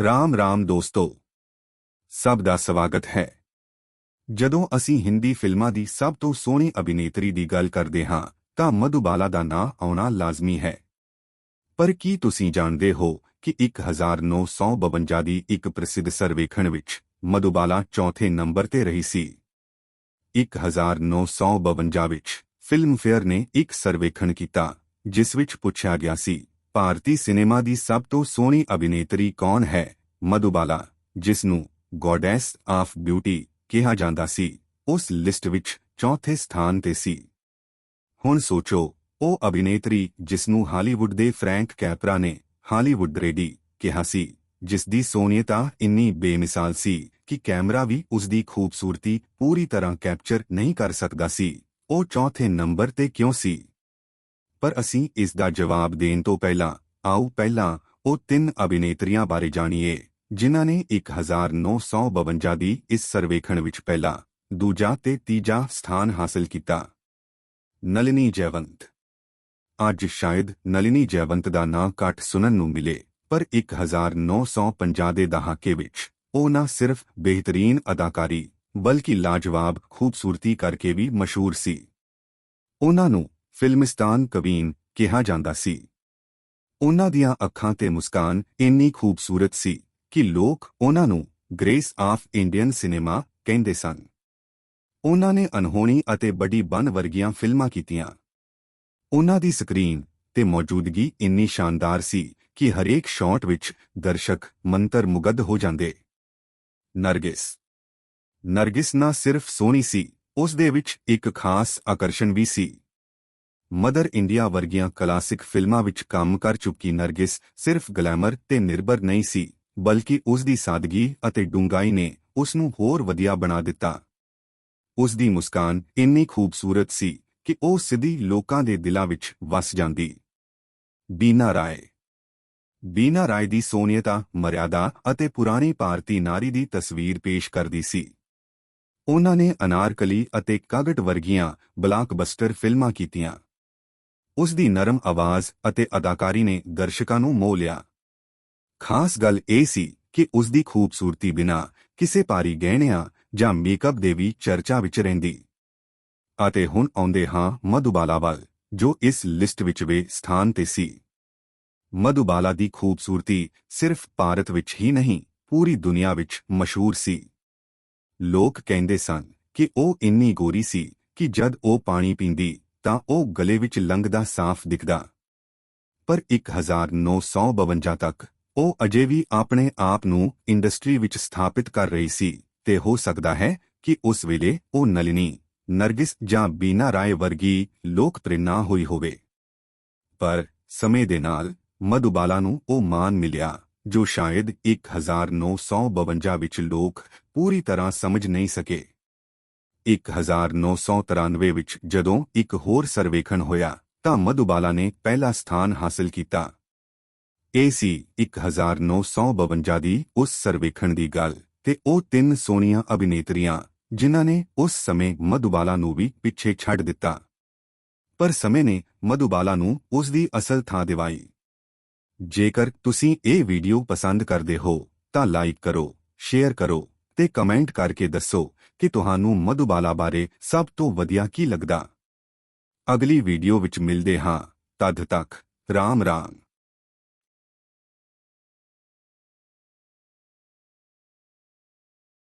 ਰਾਮ ਰਾਮ ਦੋਸਤੋ, ਸਭ ਦਾ ਸਵਾਗਤ ਹੈ। ਜਦੋਂ ਅਸੀਂ ਹਿੰਦੀ ਫਿਲਮਾਂ ਦੀ ਸਭ ਤੋਂ ਸੋਹਣੀ ਅਭਿਨੇਤਰੀ ਦੀ ਗੱਲ ਕਰਦੇ ਹਾਂ, ਤਾਂ ਮਧੂਬਾਲਾ ਦਾ ਨਾਂ ਆਉਣਾ ਲਾਜ਼ਮੀ ਹੈ। ਪਰ ਕੀ ਤੁਸੀਂ ਜਾਣਦੇ ਹੋ ਕਿ 1952 ਦੀ ਇੱਕ ਪ੍ਰਸਿੱਧ ਸਰਵੇਖਣ ਵਿੱਚ ਮਧੂਬਾਲਾ ਚੌਥੇ ਨੰਬਰ ਤੇ ਰਹੀ ਸੀ? 1952 ਵਿੱਚ ਫਿਲਮਫੇਅਰ ਨੇ ਇੱਕ ਸਰਵੇਖਣ ਕੀਤਾ, ਜਿਸ ਵਿੱਚ ਪੁੱਛਿਆ ਗਿਆ ਸੀ ਭਾਰਤੀ ਸਿਨੇਮਾ ਦੀ ਸਭ ਤੋਂ ਸੋਹਣੀ ਅਭਿਨੇਤਰੀ ਕੌਣ ਹੈ? ਮਧੂਬਾਲਾ ਜਿਸ ਨੂੰ ਗੋਡੈਸ ਆਫ ਬਿਊਟੀ ਕਿਹਾ ਜਾਂਦਾ ਸੀ, ਉਸ ਲਿਸਟ ਵਿੱਚ ਚੌਥੇ ਸਥਾਨ ਤੇ ਸੀ। ਹੁਣ ਸੋਚੋ, ਉਹ ਅਭਿਨੇਤਰੀ ਜਿਸ ਨੂੰ ਹਾਲੀਵੁੱਡ ਦੇ ਫ੍ਰੈਂਕ ਕੈਪਰਾ ਨੇ ਹਾਲੀਵੁੱਡ ਰੇਡੀ ਕਿਹਾ ਸੀ ਜਿਸ ਦੀ ਸੋਹਣੀਅਤਾ ਇੰਨੀ ਬੇਮਿਸਾਲ ਸੀ ਕਿ ਕੈਮਰਾ ਵੀ ਉਸ ਦੀ ਖੂਬਸੂਰਤੀ ਪੂਰੀ ਤਰ੍ਹਾਂ ਕੈਪਚਰ ਨਹੀਂ ਕਰ ਸਕਦਾ ਸੀ। ਉਹ ਚੌਥੇ ਨੰਬਰ ਤੇ ਕਿਉਂ ਸੀ? ਪਰ ਅਸੀਂ ਇਸ ਦਾ ਜਵਾਬ ਦੇਣ ਤੋਂ ਪਹਿਲਾਂ, ਆਓ ਪਹਿਲਾਂ ਉਹ ਤਿੰਨ ਅਭਿਨੇਤਰੀਆਂ ਬਾਰੇ ਜਾਣੀਏ, ਜਿਨ੍ਹਾਂ ਨੇ 1952 ਦੀ ਇਸ ਸਰਵੇਖਣ ਵਿੱਚ ਪਹਿਲਾ, ਦੂਜਾ ਤੇ ਤੀਜਾ ਸਥਾਨ ਹਾਸਲ ਕੀਤਾ। ਨਲਿਨੀ ਜੈਵੰਤ। ਅੱਜ ਸ਼ਾਇਦ ਨਲਿਨੀ ਜੈਵੰਤ ਦਾ ਨਾਂ ਘੱਟ ਸੁਣਨ ਨੂੰ ਮਿਲੇ, ਪਰ 1950 ਦੇ ਦਹਾਕੇ ਵਿੱਚ, ਉਹ ਨਾ ਸਿਰਫ ਬਿਹਤਰੀਨ ਅਦਾਕਾਰੀ, ਬਲਕਿ ਲਾਜਵਾਬ ਖੂਬਸੂਰਤੀ ਕਰਕੇ ਵੀ ਮਸ਼ਹੂਰ ਸੀ। ਉਹਨਾਂ ਨੂੰ ਫਿਲਮਿਸਤਾਨ ਕਵੀਨ ਕਿਹਾ ਜਾਂਦਾ ਸੀ। ਉਹਨਾਂ ਦੀਆਂ ਅੱਖਾਂ ਤੇ ਮੁਸਕਾਨ ਇੰਨੀ ਖੂਬਸੂਰਤ ਸੀ ਕਿ ਲੋਕ ਉਹਨਾਂ ਨੂੰ ਗ੍ਰੇਸ ਆਫ ਇੰਡੀਅਨ ਸਿਨੇਮਾ ਕਹਿੰਦੇ ਸਨ। ਉਹਨਾਂ ਨੇ ਅਨਹੋਣੀ ਅਤੇ ਬੜੀ ਬਨ ਵਰਗੀਆਂ ਫਿਲਮਾਂ ਕੀਤੀਆਂ। ਉਹਨਾਂ ਦੀ ਸਕਰੀਨ ਤੇ ਮੌਜੂਦਗੀ ਇੰਨੀ ਸ਼ਾਨਦਾਰ ਸੀ ਕਿ ਹਰੇਕ ਸ਼ਾਟ ਵਿੱਚ ਦਰਸ਼ਕ ਮੰਤਰ ਮੁਗਧ ਹੋ ਜਾਂਦੇ। ਨਰਗਿਸ। ਨਰਗਿਸ ਨਾ ਸਿਰਫ ਸੋਹਣੀ ਸੀ, ਉਸ ਦੇ ਵਿੱਚ ਇੱਕ ਖਾਸ ਆਕਰਸ਼ਣ ਵੀ ਸੀ। ਮਦਰ ਇੰਡੀਆ ਵਰਗੀਆਂ ਕਲਾਸਿਕ ਫਿਲਮਾਂ ਵਿੱਚ ਕੰਮ ਕਰ ਚੁੱਕੀ ਨਰਗਿਸ ਸਿਰਫ ਗਲੈਮਰ ਤੇ ਨਿਰਭਰ ਨਹੀਂ ਸੀ, ਬਲਕਿ ਉਸ ਦੀ ਸਾਦਗੀ ਅਤੇ ਡੂੰਘਾਈ ਨੇ ਉਸ ਨੂੰ ਹੋਰ ਵਧੀਆ ਬਣਾ ਦਿੱਤਾ। ਉਸ ਦੀ ਮੁਸਕਾਨ ਇੰਨੀ ਖੂਬਸੂਰਤ ਸੀ ਕਿ ਉਹ ਸਿੱਧੀ ਲੋਕਾਂ ਦੇ ਦਿਲਾਂ ਵਿੱਚ ਵਸ ਜਾਂਦੀ। ਬੀਨਾ ਰਾਏ। ਬੀਨਾ ਰਾਏ ਦੀ ਸੋਨੀਅਤਾ, ਮਰਿਆਦਾ ਅਤੇ ਪੁਰਾਣੀ ਭਾਰਤੀ ਨਾਰੀ ਦੀ ਤਸਵੀਰ ਪੇਸ਼ ਕਰਦੀ ਸੀ। ਉਹਨਾਂ ਨੇ ਅਨਾਰਕਲੀ ਅਤੇ ਕਾਗਟ ਵਰਗੀਆਂ ਬਲਾਕਬਸਟਰ ਫਿਲਮਾਂ ਕੀਤੀਆਂ। ਉਸ ਦੀ ਨਰਮ ਆਵਾਜ਼ ਅਤੇ ਅਦਾਕਾਰੀ ਨੇ ਦਰਸ਼ਕਾਂ ਨੂੰ ਮੋਹ ਲਿਆ। ਖਾਸ ਗੱਲ ਇਹ ਸੀ ਕਿ ਉਸ ਦੀ ਖੂਬਸੂਰਤੀ ਬਿਨਾ ਕਿਸੇ ਪਾਰੀ ਗਹਿਣਿਆਂ ਜਾਂ ਮੇਕਅਪ ਦੇ ਵੀ ਚਰਚਾ ਵਿੱਚ ਰਹਿੰਦੀ। ਅਤੇ ਹੁਣ ਆਉਂਦੇ ਹਾਂ ਮਧੁਬਾਲਾ ਵੱਲ, ਜੋ ਇਸ ਲਿਸਟ ਵਿੱਚ ਵੇ ਸਥਾਨ ਤੇ ਸੀ। ਮਧੂਬਾਲਾ ਦੀ ਖੂਬਸੂਰਤੀ ਸਿਰਫ ਭਾਰਤ ਵਿੱਚ ਹੀ ਨਹੀਂ, ਪੂਰੀ ਦੁਨੀਆ ਵਿੱਚ ਮਸ਼ਹੂਰ ਸੀ। ਲੋਕ ਕਹਿੰਦੇ ਸਨ ਕਿ ਉਹ ਇੰਨੀ ਗੋਰੀ ਸੀ ਕਿ ਜਦ ਉਹ ਪਾਣੀ ਪੀਂਦੀ ਤਾਂ ਉਹ ਗਲੇ ਵਿੱਚ ਲੰਘਦਾ ਸਾਫ਼ ਦਿਖਦਾ। ਪਰ 1952 ਤੱਕ ਉਹ ਅਜੇ ਵੀ ਆਪਣੇ ਆਪ ਨੂੰ ਇੰਡਸਟਰੀ ਵਿੱਚ ਸਥਾਪਿਤ ਕਰ ਰਹੀ ਸੀ ਤੇ ਹੋ ਸਕਦਾ ਹੈ ਕਿ ਉਸ ਵੇਲੇ ਉਹ ਨਲਿਨੀ, ਨਰਗਿਸ ਜਾਂ ਬੀਨਾ ਰਾਏ ਵਰਗੀ ਲੋਕਪ੍ਰਿਯ ਨਾ ਹੋਈ ਹੋਵੇ। ਪਰ ਸਮੇਂ ਦੇ ਨਾਲ ਮਧੁਬਾਲਾ ਨੂੰ ਉਹ ਮਾਨ ਮਿਲਿਆ, ਜੋ ਸ਼ਾਇਦ 1952 ਵਿੱਚ ਲੋਕ ਪੂਰੀ ਤਰ੍ਹਾਂ ਸਮਝ ਨਹੀਂ ਸਕੇ। 1993 ਵਿੱਚ ਜਦੋਂ ਇੱਕ ਹੋਰ ਸਰਵੇਖਣ ਹੋਇਆ, ਤਾਂ ਮਧੂਬਾਲਾ ਨੇ ਪਹਿਲਾ ਸਥਾਨ ਹਾਸਲ ਕੀਤਾ। ਇਹ ਸੀ 1952 ਦੀ ਉਸ ਸਰਵੇਖਣ ਦੀ ਗੱਲ ਤੇ ਉਹ ਤਿੰਨ ਸੋਹਣੀਆਂ ਅਭਿਨੇਤਰੀਆਂ, ਜਿਨ੍ਹਾਂ ਨੇ ਉਸ ਸਮੇਂ ਮਧੂਬਾਲਾ ਨੂੰ ਵੀ ਪਿੱਛੇ ਛੱਡ ਦਿੱਤਾ। ਪਰ ਸਮੇਂ ਨੇ ਮਧੂਬਾਲਾ ਨੂੰ ਉਸ ਦੀ ਅਸਲ ਥਾਂ ਦਿਵਾਈ। ਜੇਕਰ ਤੁਸੀਂ ਇਹ ਵੀਡੀਓ ਪਸੰਦ ਕਰਦੇ ਹੋ, ਤਾਂ ਲਾਈਕ ਕਰੋ, ਸ਼ੇਅਰ ਕਰੋ ਤੇ ਕਮੈਂਟ ਕਰਕੇ ਦੱਸੋ ਕਿ ਤੁਹਾਨੂੰ ਮਧੂਬਾਲਾ ਬਾਰੇ ਸਭ ਤੋਂ ਵਧੀਆ ਕੀ ਲੱਗਦਾ। ਅਗਲੀ ਵੀਡੀਓ ਵਿੱਚ ਮਿਲਦੇ ਹਾਂ। ਤਦ ਤੱਕ, ਰਾਮ ਰਾਮ।